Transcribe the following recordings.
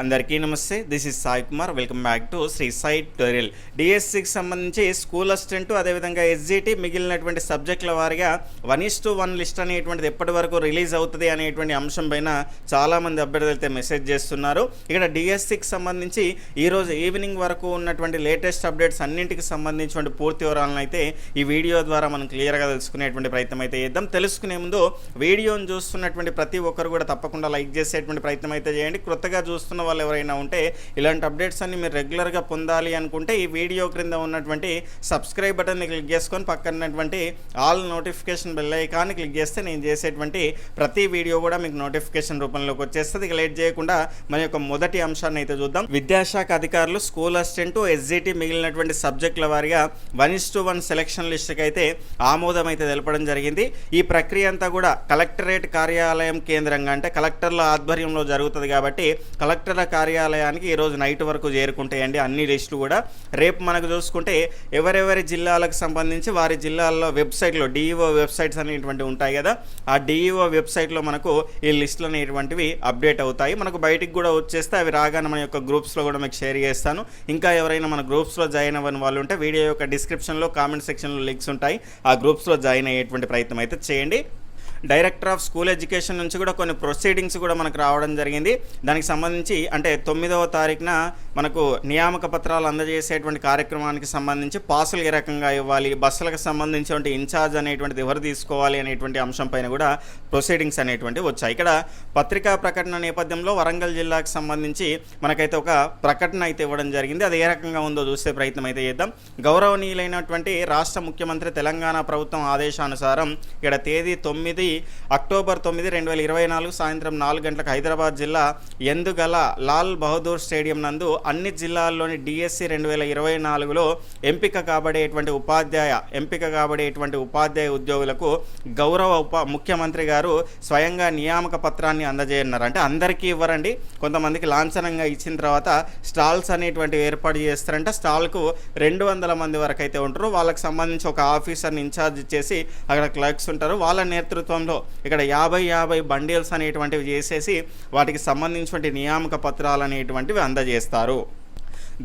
అందరికీ నమస్తే. This is Sai Kumar welcome back to Shri Sai tutorial డిఎస్సికి సంబంధించి స్కూల్ అసిస్టెంట్ అదేవిధంగా ఎస్జిటి మిగిలినటువంటి సబ్జెక్టుల వారిగా one is to one list అనేటువంటిది ఎప్పటి వరకు రిలీజ్ అవుతుంది అనేటువంటి అంశం పైన చాలామంది అభ్యర్థులు అయితే మెసేజ్ చేస్తున్నారు. ఇక్కడ డిఎస్సికి సంబంధించి ఈరోజు ఈవినింగ్ వరకు ఉన్నటువంటి లేటెస్ట్ అప్డేట్స్ అన్నింటికి సంబంధించినటువంటి పూర్తి వివరాలను అయితే ఈ వీడియో ద్వారా మనం క్లియర్గా తెలుసుకునేటువంటి ప్రయత్నం అయితే చేద్దాం. తెలుసుకునే ముందు వీడియోను చూస్తున్నటువంటి ప్రతి ఒక్కరు కూడా తప్పకుండా లైక్ చేసేటువంటి ప్రయత్నం అయితే చేయండి. కొత్తగా చూస్తున్న వాళ్ళు ఎవరైనా ఉంటే ఇలాంటి అప్డేట్స్ అన్ని మీరు రెగ్యులర్గా పొందాలి అనుకుంటే ఈ వీడియో క్రింద ఉన్నటువంటి సబ్స్క్రైబ్ బటన్ని క్లిక్ చేసుకొని పక్కనటువంటి ఆల్ నోటిఫికేషన్ బెల్ ఐకాన్ని క్లిక్ చేస్తే నేను చేసేటువంటి ప్రతి వీడియో కూడా మీకు నోటిఫికేషన్ రూపంలోకి వచ్చేస్తుంది. ఇక లేట్ చేయకుండా మన యొక్క మొదటి అంశాన్ని అయితే చూద్దాం. విద్యాశాఖ అధికారులు స్కూల్ అసిస్టెంట్ ఎస్జిటి మిగిలినటువంటి సబ్జెక్టుల వారిగా one is to one selection లిస్ట్కి అయితే ఆమోదం అయితే తెలపడం జరిగింది. ఈ ప్రక్రియ అంతా కూడా కలెక్టరేట్ కార్యాలయం కేంద్రంగా అంటే కలెక్టర్ల ఆధ్వర్యంలో జరుగుతుంది కాబట్టి కలెక్టర్ కలెక్టర్ల కార్యాలయానికి ఈరోజు నైట్ వరకు చేరుకుంటాయండి. అన్ని లిస్టులు కూడా. రేపు మనకు చూసుకుంటే ఎవరెవరి జిల్లాలకు సంబంధించి వారి జిల్లాల్లో వెబ్సైట్లో డిఈఓ వెబ్సైట్స్ అనేటువంటి ఉంటాయి కదా. ఆ డిఈఓ వెబ్సైట్లో మనకు ఈ లిస్టులు అనేటువంటివి అప్డేట్ అవుతాయి. మనకు బయటికి కూడా వచ్చేస్తే అవి రాగానే మన యొక్క గ్రూప్స్లో కూడా మీకు షేర్ చేస్తాను. ఇంకా ఎవరైనా మన గ్రూప్స్లో జాయిన్ అవ్వని వాళ్ళు ఉంటే వీడియో యొక్క డిస్క్రిప్షన్లో కామెంట్ సెక్షన్లో లింక్స్ ఉంటాయి. ఆ గ్రూప్స్లో జాయిన్ అయ్యేటువంటి ప్రయత్నం అయితే చేయండి. డైరెక్టర్ ఆఫ్ స్కూల్ ఎడ్యుకేషన్ నుంచి కూడా కొన్ని ప్రొసీడింగ్స్ కూడా మనకు రావడం జరిగింది. దానికి సంబంధించి అంటే తొమ్మిదవ తారీఖున మనకు నియామక పత్రాలు అందజేసేటువంటి కార్యక్రమానికి సంబంధించి పాసులు ఏ రకంగా ఇవ్వాలి బస్సులకు సంబంధించినటువంటి ఇన్ఛార్జ్ అనేటువంటిది ఎవరు తీసుకోవాలి అనేటువంటి అంశం పైన కూడా ప్రొసీడింగ్స్ అనేటువంటివి వచ్చాయి. ఇక్కడ పత్రికా ప్రకటన నేపథ్యంలో వరంగల్ జిల్లాకు సంబంధించి మనకైతే ఒక ప్రకటన అయితే ఇవ్వడం జరిగింది. అది ఏ రకంగా ఉందో చూసే ప్రయత్నం అయితే చేద్దాం. గౌరవనీయులైనటువంటి రాష్ట్ర ముఖ్యమంత్రి తెలంగాణ ప్రభుత్వం ఆదేశానుసారం ఇక్కడ తేదీ తొమ్మిది అక్టోబర్ తొమ్మిది రెండు వేల ఇరవై నాలుగు సాయంత్రం నాలుగు గంటలకు హైదరాబాద్ జిల్లా ఎందుగల లాల్ బహదూర్ స్టేడియం నందు అన్ని జిల్లాల్లోని డిఎస్సి రెండు వేల ఇరవై నాలుగులో ఎంపిక కాబడేటువంటి ఉపాధ్యాయ ఎంపిక కాబడేటువంటి ఉపాధ్యాయ ఉద్యోగులకు గౌరవ ఉప ముఖ్యమంత్రి గారు స్వయంగా నియామక పత్రాన్ని అందజేయన్నారు అంటే అందరికీ ఇవ్వరండి. కొంతమందికి లాంఛనంగా ఇచ్చిన తర్వాత స్టాల్స్ అనేటువంటివి ఏర్పాటు చేస్తారంటే. స్టాల్కు రెండు వందల మంది వరకు అయితే ఉంటారు. వాళ్ళకి సంబంధించి ఒక ఆఫీసర్ని ఇన్ఛార్జ్ ఇచ్చేసి అక్కడ క్లర్క్స్ ఉంటారు. వాళ్ళ నేతృత్వం నేతృత్వంలో ఇక్కడ యాభై యాభై బండిల్స్ అనేటువంటివి చేసేసి వాటికి సంబంధించినటువంటి నియామక పత్రాలు అనేటువంటివి అందజేస్తారు.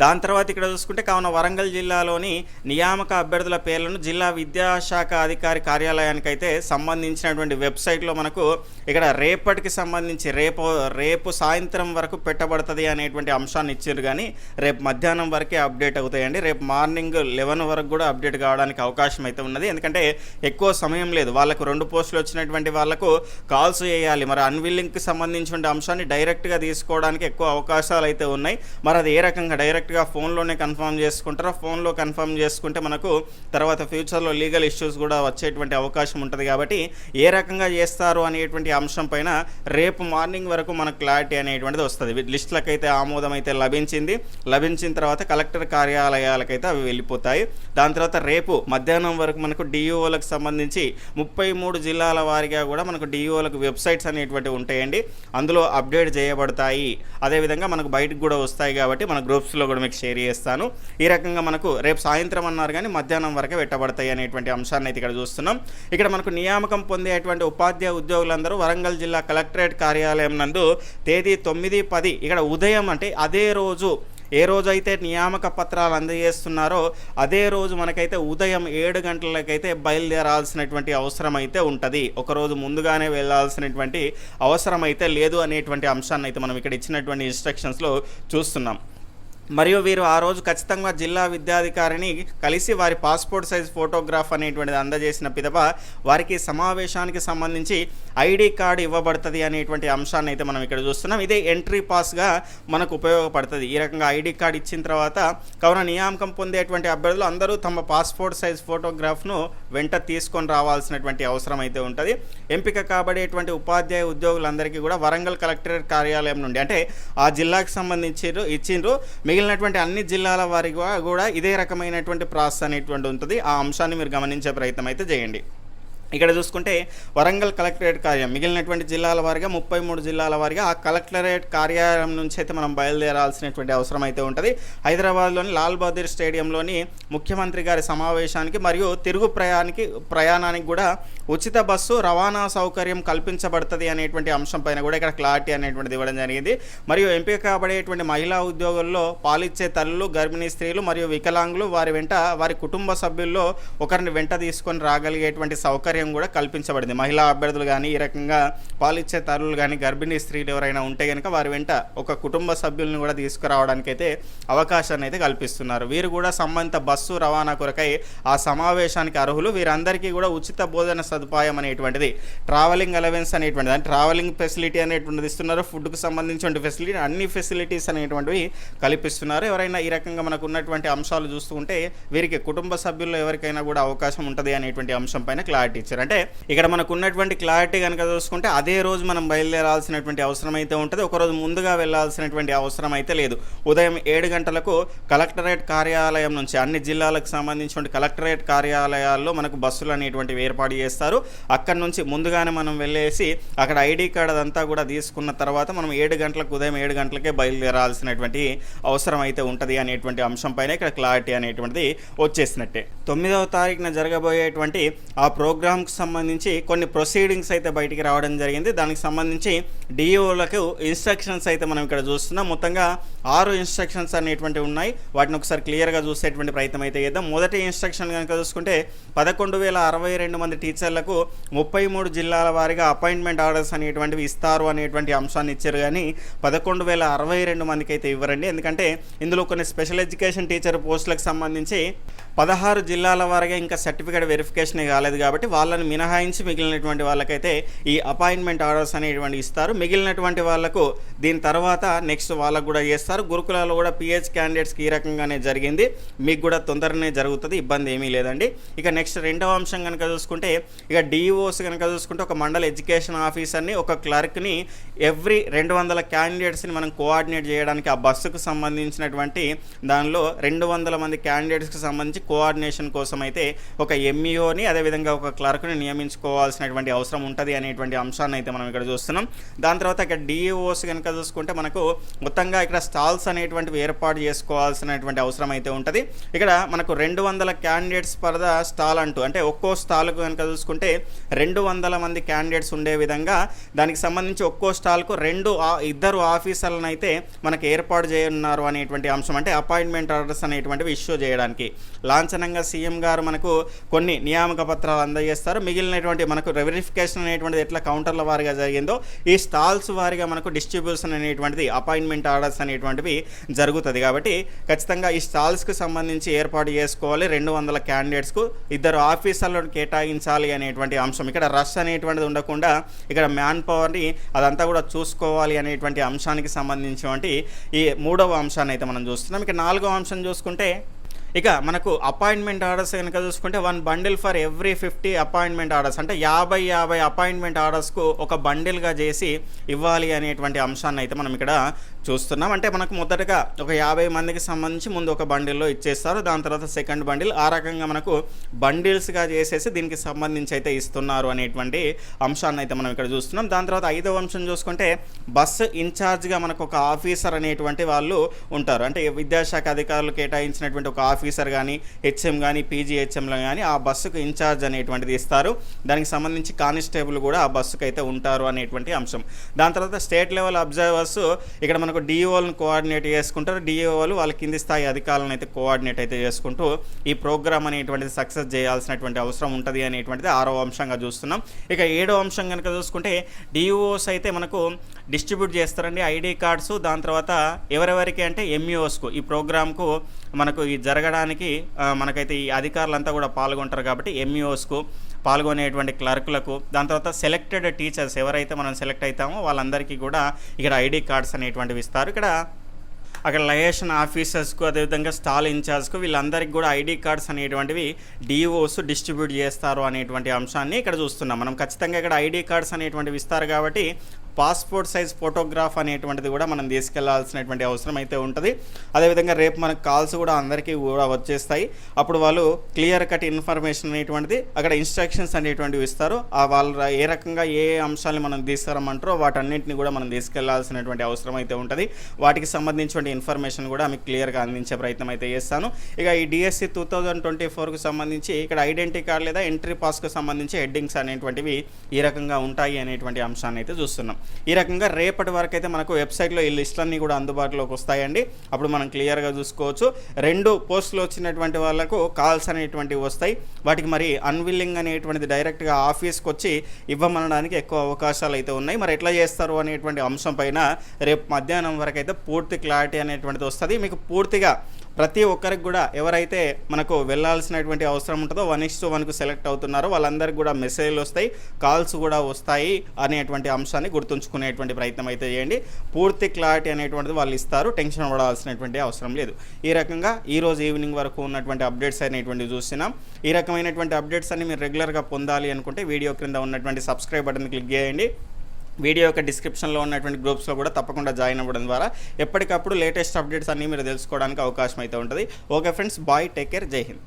దాని తర్వాత ఇక్కడ చూసుకుంటే కావున వరంగల్ జిల్లాలోని నియామక అభ్యర్థుల పేర్లను జిల్లా విద్యాశాఖ అధికారి కార్యాలయానికి అయితే సంబంధించినటువంటి వెబ్సైట్లో మనకు ఇక్కడ రేపటికి సంబంధించి రేపు రేపు సాయంత్రం వరకు పెట్టబడుతుంది అనేటువంటి అంశాన్ని ఇచ్చారు కానీ రేపు మధ్యాహ్నం వరకే అప్డేట్ అవుతాయండి. రేపు మార్నింగ్ లెవెన్ వరకు కూడా అప్డేట్ కావడానికి అవకాశం అయితే ఉన్నది. ఎందుకంటే ఎక్కువ సమయం లేదు. వాళ్ళకు రెండు పోస్టులు వచ్చినటువంటి వాళ్ళకు కాల్స్ చేయాలి. మరి అన్విల్లింగ్కి సంబంధించిన అంశాన్ని డైరెక్ట్గా తీసుకోవడానికి ఎక్కువ అవకాశాలు అయితే ఉన్నాయి. మరి అది ఏ రకంగా డైరెక్ట్ డైరెక్ట్గా ఫోన్లోనే కన్ఫర్మ్ చేసుకుంటారా. ఫోన్లో కన్ఫర్మ్ చేసుకుంటే మనకు తర్వాత ఫ్యూచర్లో లీగల్ ఇష్యూస్ కూడా వచ్చేటువంటి అవకాశం ఉంటుంది కాబట్టి ఏ రకంగా చేస్తారు అనేటువంటి అంశం పైన రేపు మార్నింగ్ వరకు మనకు క్లారిటీ అనేటువంటిది వస్తుంది. లిస్టులకైతే ఆమోదం అయితే లభించింది. లభించిన తర్వాత కలెక్టర్ కార్యాలయాలకైతే అవి వెళ్ళిపోతాయి. దాని తర్వాత రేపు మధ్యాహ్నం వరకు మనకు డిఈఓలకు సంబంధించి ముప్పై మూడు జిల్లాల వారిగా కూడా మనకు డిఈఓలకు వెబ్సైట్స్ అనేటువంటివి ఉంటాయండి. అందులో అప్డేట్ చేయబడతాయి. అదేవిధంగా మనకు బయటకు కూడా వస్తాయి కాబట్టి మన గ్రూప్స్లో కూడా మీకు షేర్ చేస్తాను. ఈ రకంగా మనకు రేపు సాయంత్రం అన్నారు కానీ మధ్యాహ్నం వరకే పెట్టబడతాయి అనేటువంటి అంశాన్ని అయితే ఇక్కడ చూస్తున్నాం. ఇక్కడ మనకు నియామకం పొందేటువంటి ఉపాధ్యాయ ఉద్యోగులందరూ వరంగల్ జిల్లా కలెక్టరేట్ కార్యాలయం నందు తేదీ తొమ్మిది పది ఇక్కడ ఉదయం అంటే అదే రోజు ఏ రోజైతే నియామక పత్రాలు అందజేస్తున్నారో అదే రోజు మనకైతే ఉదయం ఏడు గంటలకైతే బయలుదేరాల్సినటువంటి అవసరం అయితే ఉంటుంది ఒకరోజు ముందుగానే వెళ్ళాల్సినటువంటి అవసరం అయితే లేదు అనేటువంటి అంశాన్ని అయితే మనం ఇక్కడ ఇచ్చినటువంటి ఇన్స్ట్రక్షన్స్లో చూస్తున్నాం. మరియు వీరు ఆ రోజు ఖచ్చితంగా జిల్లా విద్యాధికారిని కలిసి వారి పాస్పోర్ట్ సైజ్ ఫోటోగ్రాఫ్ అనేటువంటిది అందజేసిన పిదప వారికి సమావేశానికి సంబంధించి ఐడి కార్డు ఇవ్వబడుతుంది అనేటువంటి అంశాన్ని అయితే మనం ఇక్కడ చూస్తున్నాం. ఇదే ఎంట్రీ పాస్గా మనకు ఉపయోగపడుతుంది. ఈ రకంగా ఐడి కార్డు ఇచ్చిన తర్వాత కావున నియామకం పొందేటువంటి అభ్యర్థులు అందరూ తమ పాస్పోర్ట్ సైజ్ ఫోటోగ్రాఫ్ను వెంట తీసుకొని రావాల్సినటువంటి అవసరం అయితే ఉంటుంది. ఎంపిక కాబడేటువంటి ఉపాధ్యాయ ఉద్యోగులందరికీ కూడా వరంగల్ కలెక్టరేట్ కార్యాలయం నుండి అంటే ఆ జిల్లాకు సంబంధించి ఇచ్చిండ్రు. మిగిలినటువంటి అన్ని జిల్లాల వారికి కూడా ఇదే రకమైనటువంటి ప్రాసెస్ అనేటువంటి ఉంటుంది. ఆ అంశాన్ని మీరు గమనించే ప్రయత్నం అయితే చేయండి. ఇక్కడ చూసుకుంటే వరంగల్ కలెక్టరేట్ కార్యం. మిగిలినటువంటి జిల్లాల వారిగా ముప్పై మూడు జిల్లాల వారిగా ఆ కలెక్టరేట్ కార్యాలయం నుంచి అయితే మనం బయలుదేరాల్సినటువంటి అవసరం అయితే ఉంటుంది. హైదరాబాద్లోని లాల్ బహదూర్ స్టేడియంలోని ముఖ్యమంత్రి గారి సమావేశానికి మరియు తిరుగు ప్రయాణానికి ప్రయాణానికి కూడా ఉచిత బస్సు రవాణా సౌకర్యం కల్పించబడుతుంది అనేటువంటి అంశం పైన కూడా ఇక్కడ క్లారిటీ అనేటువంటిది ఇవ్వడం జరిగింది. మరియు ఎంపిక కాబడేటువంటి మహిళా ఉద్యోగుల్లో పాలిచ్చే తల్లులు గర్భిణీ స్త్రీలు మరియు వికలాంగులు వారి వెంట వారి కుటుంబ సభ్యుల్లో ఒకరిని వెంట తీసుకొని రాగలిగేటువంటి సౌకర్యం కూడా కల్పించబడింది. మహిళా అభ్యర్థులు కానీ ఈ రకంగా పాలిచ్చే తల్లులు కానీ గర్భిణీ స్త్రీలు ఎవరైనా ఉంటే కనుక వారి వెంట ఒక కుటుంబ సభ్యులను కూడా తీసుకురావడానికి అయితే అవకాశాన్ని అయితే కల్పిస్తున్నారు. వీరు కూడా సంబంధిత బస్సు రవాణా కొరకై ఆ సమావేశానికి అర్హులు. వీరందరికీ కూడా ఉచిత భోజన సదుపాయం అనేటువంటిది. ట్రావెలింగ్ అలవెన్స్ అనేటువంటిది అంటే ట్రావెలింగ్ ఫెసిలిటీ అనేటువంటిది ఇస్తున్నారు ఫుడ్కు సంబంధించిన ఫెసిలిటీ అన్ని ఫెసిలిటీస్ అనేటువంటివి కల్పిస్తున్నారు. ఎవరైనా ఈ రకంగా మనకు ఉన్నటువంటి అంశాలు చూస్తూ ఉంటే వీరికి కుటుంబ సభ్యుల్లో ఎవరికైనా కూడా అవకాశం ఉంటుంది అనేటువంటి అంశం పైన క్లారిటీ ఇచ్చారు. అంటే ఇక్కడ మనకు ఉన్నటువంటి క్లారిటీ కనుక చూసుకుంటే అదే రోజు మనం బయలుదేరాల్సినటువంటి అవసరం అయితే ఉంటుంది ఒకరోజు ముందుగా వెళ్ళాల్సినటువంటి అవసరం అయితే లేదు. ఉదయం ఏడు గంటలకు కలెక్టరేట్ కార్యాలయం నుంచి అన్ని జిల్లాలకు సంబంధించిన కలెక్టరేట్ కార్యాలయాల్లో మనకు బస్సులు అనేటువంటివి ఏర్పాటు చేస్తారు. అక్కడ నుంచి ముందుగానే మనం వెళ్ళేసి అక్కడ ఐడి కార్డ్ అదంతా కూడా తీసుకున్న తర్వాత మనం ఏడు గంటలకు ఉదయం ఏడు గంటలకే బయలుదేరాల్సినటువంటి అవసరం అయితే ఉంటుంది అనేటువంటి అంశం పైన ఇక్కడ క్లారిటీ అనేటువంటిది వచ్చేసినట్టే. తొమ్మిదవ తారీఖున జరగబోయేటువంటి ఆ ప్రోగ్రామ్కి సంబంధించి కొన్ని ప్రొసీడింగ్స్ అయితే బయటికి రావడం జరిగింది. దానికి సంబంధించి డిఓలకు ఇన్స్ట్రక్షన్స్ అయితే మనం ఇక్కడ చూస్తున్నాం. మొత్తంగా ఆరు ఇన్స్ట్రక్షన్స్ అనేటువంటివి ఉన్నాయి. వాటిని ఒకసారి క్లియర్గా చూసేటువంటి ప్రయత్నం అయితే చేద్దాం. మొదటి ఇన్స్ట్రక్షన్ కనుక చూసుకుంటే పదకొండు వేల అరవై రెండు మంది టీచర్లకు ముప్పై మూడు జిల్లాల వారిగా అపాయింట్మెంట్ ఆర్డర్స్ అనేటువంటివి ఇస్తారు అనేటువంటి అంశాన్ని ఇచ్చారు కానీ పదకొండు వేల అరవై రెండు మందికి అయితే ఇవ్వరండి. ఎందుకంటే ఇందులో కొన్ని స్పెషల్ ఎడ్యుకేషన్ టీచర్ పోస్టులకు సంబంధించి పదహారు జిల్లాల వారిగా ఇంకా సర్టిఫికేట్ వెరిఫికేషన్ కాలేదు కాబట్టి వాళ్ళని మినహాయించి మిగిలినటువంటి వాళ్ళకైతే ఈ అపాయింట్మెంట్ ఆర్డర్స్ అనేటువంటి ఇస్తారు. మిగిలినటువంటి వాళ్ళకు దీని తర్వాత నెక్స్ట్ వాళ్ళకు కూడా చేస్తారు. గురుకులాల్లో కూడా పిహెచ్ క్యాండిడేట్స్కి ఈ రకంగానే జరిగింది. మీకు కూడా తొందరనే జరుగుతుంది ఇబ్బంది ఏమీ లేదండి. ఇక నెక్స్ట్ రెండవ అంశం కనుక చూసుకుంటే ఇక డిఓస్ కనుక చూసుకుంటే ఒక మండల ఎడ్యుకేషన్ ఆఫీసర్ని ఒక క్లర్క్ని ఎవ్రీ రెండు వందల క్యాండిడేట్స్ని మనం కోఆర్డినేట్ చేయడానికి ఆ బస్సుకు సంబంధించినటువంటి దానిలో రెండు వందల మంది క్యాండిడేట్స్కి సంబంధించి కోఆర్డినేషన్ కోసం అయితే ఒక ఎంఈఓని అదేవిధంగా ఒక క్లర్క్ని నియమించుకోవాల్సినటువంటి అవసరం ఉంటుంది అనేటువంటి అంశాన్ని అయితే మనం ఇక్కడ చూస్తున్నాం. దాని తర్వాత ఇక్కడ డిఈఓస్ కనుక చూసుకుంటే మనకు మొత్తంగా ఇక్కడ స్టాల్స్ అనేటువంటివి ఏర్పాటు చేసుకోవాల్సినటువంటి అవసరం అయితే ఉంటుంది. ఇక్కడ మనకు రెండు వందల క్యాండిడేట్స్ పర్ ద స్టాల్ అంటూ అంటే ఒక్కో స్టాల్కు కనుక చూసుకుంటే రెండు వందల మంది క్యాండిడేట్స్ ఉండే విధంగా దానికి సంబంధించి ఒక్కో స్టాల్కు రెండు ఇద్దరు ఆఫీసర్లను అయితే మనకు ఏర్పాటు చేయనున్నారు అనేటువంటి అంశం అంటే అపాయింట్మెంట్ ఆర్డర్స్ అనేటువంటివి ఇష్యూ చేయడానికి. లాంఛనంగా సీఎం గారు మనకు కొన్ని నియామక పత్రాలు అందజేస్తారు. మిగిలినటువంటి మనకు వెరిఫికేషన్ అనేటువంటిది ఎట్లా కౌంటర్ల వారిగా జరిగిందో ఈ స్టాల్స్ వారిగా మనకు డిస్ట్రిబ్యూషన్ అనేటువంటిది అపాయింట్మెంట్ ఆర్డర్స్ అనేటువంటివి జరుగుతుంది. కాబట్టి ఖచ్చితంగా ఈ స్టాల్స్కి సంబంధించి ఏర్పాటు చేసుకోవాలి. రెండు వందల క్యాండిడేట్స్కు ఇద్దరు ఆఫీసర్లను కేటాయించాలి అనేటువంటి అంశం. ఇక్కడ రష్ అనేటువంటిది ఉండకుండా ఇక్కడ మ్యాన్ పవర్ని అదంతా కూడా చూసుకోవాలి అనేటువంటి అంశానికి సంబంధించినటువంటి ఈ మూడవ అంశాన్ని అయితే మనం చూస్తున్నాం. ఇక నాలుగవ అంశం చూసుకుంటే ఇక మనకు అపాయింట్మెంట్ ఆర్డర్స్ కనుక చూసుకుంటే one bundle for every fifty appointment orders. అంటే యాభై యాభై అపాయింట్మెంట్ ఆర్డర్స్కు ఒక బండిల్గా చేసి ఇవ్వాలి అనేటువంటి అంశాన్ని అయితే మనం ఇక్కడ చూస్తున్నాం. అంటే మనకు మొదటగా ఒక యాభై మందికి సంబంధించి ముందు ఒక బండిల్లో ఇచ్చేస్తారు. దాని తర్వాత సెకండ్ బండిల్. ఆ రకంగా మనకు బండిల్స్గా చేసేసి దీనికి సంబంధించి అయితే ఇస్తున్నారు అనేటువంటి అంశాన్ని అయితే మనం ఇక్కడ చూస్తున్నాం. దాని తర్వాత ఐదవ అంశం చూసుకుంటే బస్సు ఇన్ఛార్జ్గా మనకు ఒక ఆఫీసర్ అనేటువంటి వాళ్ళు ఉంటారు. అంటే విద్యాశాఖ అధికారులు కేటాయించినటువంటి ఒక ఆఫీసర్ కానీ హెచ్ఎం కానీ పీజీహెచ్ఎంలో కానీ ఆ బస్సుకు ఇన్ఛార్జ్ అనేటువంటిది ఇస్తారు. దానికి సంబంధించి కానిస్టేబుల్ కూడా ఆ బస్సుకు అయితే ఉంటారు అనేటువంటి అంశం. దాని తర్వాత స్టేట్ లెవెల్ అబ్జర్వర్స్ ఇక్కడ మనకు డిఓలను కోఆర్డినేట్ చేసుకుంటారు. డిఈఓలు వాళ్ళ కింది స్థాయి అధికారులను అయితే కోఆర్డినేట్ అయితే చేసుకుంటూ ఈ ప్రోగ్రామ్ అనేటువంటిది సక్సెస్ చేయాల్సినటువంటి అవసరం ఉంటుంది అనేటువంటిది ఆరో అంశంగా చూస్తున్నాం. ఇక ఏడో అంశం కనుక చూసుకుంటే డిఈఓస్ అయితే మనకు డిస్ట్రిబ్యూట్ చేస్తారండి. ఐడి కార్డ్స్ దాని తర్వాత ఎవరెవరికి అంటే ఎంఈఓస్కు ఈ ప్రోగ్రామ్కు మనకు ఇది జరగడానికి మనకైతే ఈ అధికారులంతా కూడా పాల్గొంటారు కాబట్టి ఎంఈఓస్కు పాల్గొనేటువంటి క్లర్కులకు దాని తర్వాత సెలెక్టెడ్ టీచర్స్ ఎవరైతే మనం సెలెక్ట్ అవుతామో వాళ్ళందరికీ కూడా ఇక్కడ ఐడి కార్డ్స్ అనేటువంటివి ఇస్తారు. ఇక్కడ అక్కడ లయేషన్ ఆఫీసర్స్కు అదేవిధంగా స్టాల్ ఇన్ఛార్జ్కు వీళ్ళందరికీ కూడా ఐడి కార్డ్స్ అనేటువంటివి డిఓస్ డిస్ట్రిబ్యూట్ చేస్తారు అనేటువంటి అంశాన్ని ఇక్కడ చూస్తున్నాం. మనం ఖచ్చితంగా ఇక్కడ ఐడి కార్డ్స్ అనేటువంటివి ఇస్తారు కాబట్టి పాస్పోర్ట్ సైజ్ ఫోటోగ్రాఫ్ అనేటువంటిది కూడా మనం తీసుకెళ్ళాల్సినటువంటి అవసరం అయితే ఉంటుంది. అదేవిధంగా రేపు మనకు కాల్స్ కూడా అందరికీ కూడా వచ్చేస్తాయి. అప్పుడు వాళ్ళు క్లియర్ కట్ ఇన్ఫర్మేషన్ అనేటువంటిది అక్కడ ఇన్స్ట్రక్షన్స్ అనేటువంటివి ఇస్తారు. ఆ వాళ్ళు ఏ రకంగా ఏ అంశాలను మనం తీసుకురమ్మంటారో వాటన్నింటిని కూడా మనం తీసుకెళ్ళాల్సినటువంటి అవసరం అయితే ఉంటుంది. వాటికి సంబంధించిన ఇన్ఫర్మేషన్ కూడా మీకు క్లియర్గా అందించే ప్రయత్నం అయితే చేస్తాను. ఇక ఈ డిఎస్సి టూ థౌజండ్ ట్వంటీ ఫోర్కు సంబంధించి ఇక్కడ ఐడెంటిటీ కార్డ్ లేదా ఎంట్రీ పాస్కు సంబంధించి హెడ్డింగ్స్ అనేటువంటివి ఈ రకంగా ఉంటాయి అనేటువంటి అంశాన్ని అయితే చూస్తున్నాం. ఈ రకంగా రేపటి వరకు అయితే మనకు వెబ్సైట్లో ఈ లిస్టులన్నీ కూడా అందుబాటులోకి వస్తాయండి. అప్పుడు మనం క్లియర్గా చూసుకోవచ్చు. రెండు పోస్టులు వచ్చినటువంటి వాళ్ళకు కాల్స్ అనేటువంటివి వస్తాయి. వాటికి మరి అన్విల్లింగ్ అనేటువంటిది డైరెక్ట్గా ఆఫీస్కి వచ్చి ఇవ్వమనడానికి ఎక్కువ అవకాశాలు అయితే ఉన్నాయి. మరి ఎట్లా చేస్తారు అనేటువంటి అంశం పైన రేపు మధ్యాహ్నం వరకు అయితే పూర్తి క్లారిటీ అనేటువంటిది వస్తుంది. మీకు పూర్తిగా ప్రతి ఒక్కరికి కూడా ఎవరైతే మనకు వెళ్ళాల్సినటువంటి అవసరం ఉంటుందో వన్ ఇస్ టు వన్కు సెలెక్ట్ అవుతున్నారో వాళ్ళందరికీ కూడా మెసేజ్లు వస్తాయి కాల్స్ కూడా వస్తాయి అనేటువంటి అంశాన్ని గుర్తుంచుకునేటువంటి ప్రయత్నం అయితే చేయండి. పూర్తి క్లారిటీ అనేటువంటిది వాళ్ళు ఇస్తారు టెన్షన్ పడాల్సినటువంటి అవసరం లేదు. ఈ రకంగా ఈరోజు ఈవినింగ్ వరకు ఉన్నటువంటి అప్డేట్స్ అనేటువంటివి చూస్తున్నాం ఈ రకమైనటువంటి అప్డేట్స్ అన్ని మీరు రెగ్యులర్గా పొందాలి అనుకుంటే వీడియో క్రింద ఉన్నటువంటి సబ్స్క్రైబ్ బటన్ క్లిక్ చేయండి. వీడియో యొక్క డిస్క్రిప్షన్లో ఉన్నటువంటి గ్రూప్స్లో కూడా తప్పకుండా జాయిన్ అవ్వడం ద్వారా ఎప్పటికప్పుడు లేటెస్ట్ అప్డేట్స్ అన్నీ మీరు తెలుసుకోవడానికి అవకాశం అయితే ఉంటుంది. Okay friends bye take care జై హింద్.